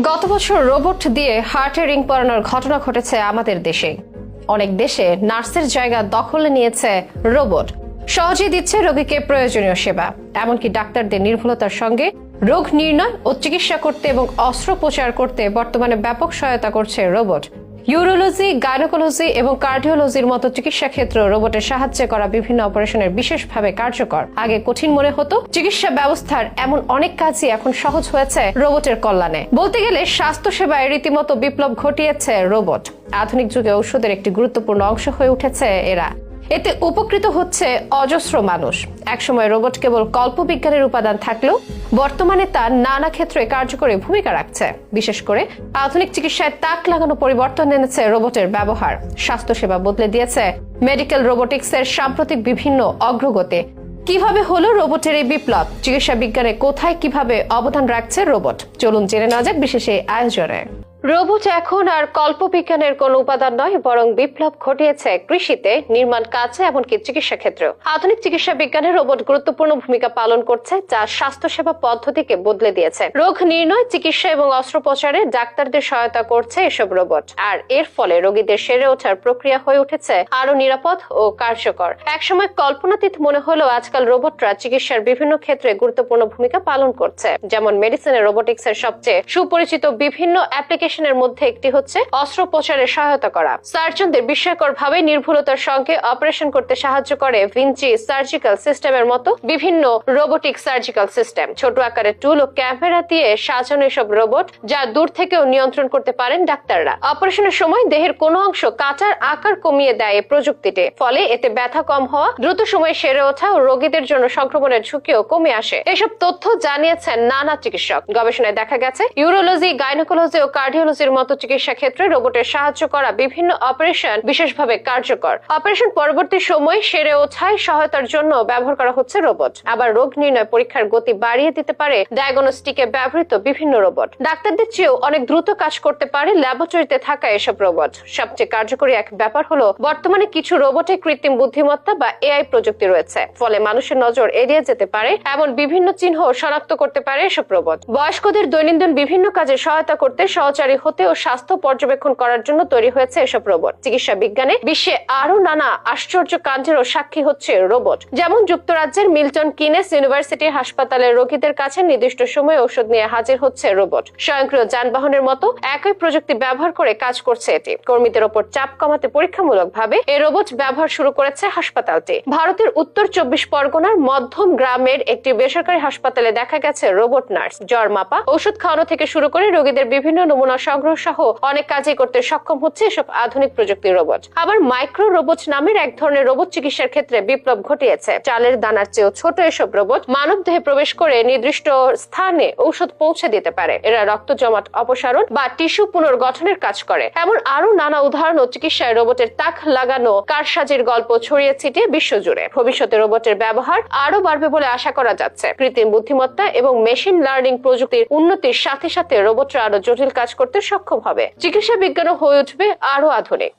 গত বছর রোবট দিয়ে হার্টে রিং পরানোর ঘটনা ঘটেছে আমাদের দেশে। অনেক দেশে নার্সের জায়গা দখলে নিয়েছে রোবট। সহজে দিচ্ছে রোগীকে প্রয়োজনীয় সেবা। এমনকি ডাক্তারদের নির্ভুলতার সঙ্গে রোগ নির্ণয় ও চিকিৎসা করতে এবং অস্ত্রোপচার করতে বর্তমানে ব্যাপক সহায়তা করছে রোবট। ইউরোলজি, গাইনোকোলজি এবং কার্ডিওলজির মতো চিকিৎসা ক্ষেত্র রোবটের সাহায্যে করা বিভিন্ন অপারেশনের বিশেষভাবে কার্যকর। আগে কঠিন মনে হতো, চিকিৎসা ব্যবস্থার এমন অনেক কাজই এখন সহজ হয়েছে রোবটের কল্যাণে। বলতে গেলে স্বাস্থ্য সেবায় রীতিমতো বিপ্লব ঘটিয়েছে রোবট। আধুনিক যুগে ঔষধের একটি গুরুত্বপূর্ণ অংশ হয়ে উঠেছে এরা। এতে উপকৃত হচ্ছে অজস্র মানুষ। একসময় রোবট কেবল কল্পবিজ্ঞানের উপাদান থাকলেও বর্তমানে তা নানা ক্ষেত্রে কার্যকরী ভূমিকা রাখছে। বিশেষ করে আধুনিক চিকিৎসায় তাক লাগানো পরিবর্তন এনেছে রোবটের ব্যবহার। স্বাস্থ্যসেবা বদলে দিয়েছে মেডিকেল রোবোটিক্সের সাম্প্রতিক বিভিন্ন অগ্রগতি। কীভাবে হলো রোবটের এই বিপ্লব? চিকিৎসা বিজ্ঞানে কোথায় কীভাবে অবদান রাখছে রোবট? চলুন জেনে নেওয়া যাক বিশেষ এই আয়োজনে। রোবট এখন আর কল্পবিজ্ঞানের কোন উপাদান নয়, বরং বিপ্লব ঘটিয়েছে কৃষিতে, নির্মাণ কাজে, এমনকি চিকিৎসা ক্ষেত্রেও। আধুনিক চিকিৎসা বিজ্ঞানে রোবট গুরুত্বপূর্ণ ভূমিকা পালন করছে, যা স্বাস্থ্যসেবা পদ্ধতিকে বদলে দিয়েছে। রোগ নির্ণয়, চিকিৎসা এবং অস্ত্রোপচারে ডাক্তারদের সহায়তা করছে এসব রোবট, আর এর ফলে রোগীদের সেরে ওঠার প্রক্রিয়া হয়ে উঠেছে আরও নিরাপদ ও কার্যকর। একসময় কল্পনাতীত মনে হলেও আজকাল রোবটরা চিকিৎসার বিভিন্ন ক্ষেত্রে গুরুত্বপূর্ণ ভূমিকা পালন করছে, যেমন মেডিসিনের রোবোটিক্স এর সবচেয়ে সুপরিচিত বিভিন্ন অ্যাপ্লিকেশনের মধ্যে একটি হচ্ছে অস্ত্রোপচারে সহায়তা করা। সার্জনদের বিস্ময়কর ভাবে নির্ভুলতার সঙ্গে অপারেশন করতে সাহায্য করে ভিঞ্চি সার্জিক্যাল সিস্টেমের মতো বিভিন্ন রোবোটিক সার্জিক্যাল সিস্টেম। ছোট আকারের টুল ও ক্যামেরা দিয়ে সাজানো এসব রোবট যা দূর থেকেও নিয়ন্ত্রণ করতে পারেন ডাক্তাররা। অপারেশনের সময় দেহের কোনো অংশ কাটার আকার কমিয়ে দেয় প্রযুক্তিতে। ফলে এতে ব্যথা কম হওয়া, দ্রুত সময়ে সেরে ওঠা ও রোগীদের জন্য সংক্রমণের ঝুঁকিও কমে আসে। এসব তথ্য জানিয়েছেন নানা চিকিৎসক। গবেষণায় দেখা গেছে, ইউরোলজি, গাইনোকোলজি ও কার্ডিওলজির মতো চিকিৎসা ক্ষেত্রে রোবটের সাহায্য করা বিভিন্ন অপারেশন বিশেষভাবে কার্যকর। অপারেশন পরবর্তী সময় সেরে ওঠায় সহায়তার জন্য ব্যবহার করা হচ্ছে রোবট। আবার রোগ নির্ণয় পরীক্ষার গতি বাড়িয়ে দিতে পারে ডায়াগনস্টিকে ব্যবহৃত বিভিন্ন রোবট। ডাক্তারদের চেয়েও অনেক দ্রুত কাজ করতে পারে ল্যাবরেটরিতে থাকা এসব রোবট। সবচেয়ে কার্যকরী এক ব্যাপার হলো, বর্তমানে কিছু রোবটে কৃত্রিম বুদ্ধিমত্তা বা এআই প্রযুক্তি রয়েছে। ফলে মানুষের নজর এড়িয়ে যেতে পারে এমন বিভিন্ন চিহ্ন শনাক্ত করতে পারে এসব রোবট। বয়স্কদের দৈনন্দিন বিভিন্ন কাজে সহায়তা করতে সহচারী হতে ও স্বাস্থ্য পর্যবেক্ষণ করার জন্য তৈরি হয়েছে এসব রোবট। চিকিৎসা বিজ্ঞানে বিশ্বে আরও নানা আশ্চর্য কাণ্ডেরও সাক্ষী হচ্ছে রোবট। যেমন যুক্তরাজ্যের মিল্টন কিনেস ইউনিভার্সিটি হাসপাতালের রোগীদের কাছে নির্দিষ্ট সময়ে ওষুধ নিয়ে হাজির হচ্ছে রোবট। স্বয়ংক্রিয় যানবাহনের মতো একই প্রযুক্তি ব্যবহার করে কাজ করছে এটি। কর্মীদের ওপর চাপ কমাতে পরীক্ষামূলক ভাবে এই রোবট ব্যবহার শুরু করেছে হাসপাতালটি। ভারতের উত্তর চব্বিশ পরগনার মধ্যম গ্রামের একটি বেসরকারি হাসপাতালে দেখা গেছে রোবট নার্স। জ্বর মাপা ওষুধ খাওয়ানো থেকে শুরু করে রোগীদের বিভিন্ন নমুনা সংগ্রহ সহ অনেক কাজই করতে সক্ষম হচ্ছে এসব আধুনিক প্রযুক্তির রোবট। আবার মাইক্রো রোবট নামের এক ধরনের রোবট চিকিৎসার ক্ষেত্রে বিপ্লব ঘটিয়েছে। চালের দানার চেয়েও ছোট এসব রোবট মানব দেহে প্রবেশ করে নির্দিষ্ট স্থানে ঔষধ পৌঁছে দিতে পারে। এরা রক্ত জমাট, অপসারণ বা টিস্যু পুনর্গঠনের কাজ করে। এমন আরও নানা উদাহরণ ও চিকিৎসায় রোবটের তাক লাগানো, কারসাজির গল্প ছড়িয়ে ছিটিয়ে বিশ্বজুড়ে। ভবিষ্যতে রোবটের ব্যবহার আরও বাড়বে বলে আশা করা যাচ্ছে। কৃত্রিম বুদ্ধিমত্তা এবং মেশিন লার্নিং প্রযুক্তির উন্নতির সাথে সাথে রোবটরা আরও জটিল কাজ করতে সক্ষম হবে। চিকিৎসা বিজ্ঞানও হয়ে উঠবে আরও আধুনিক।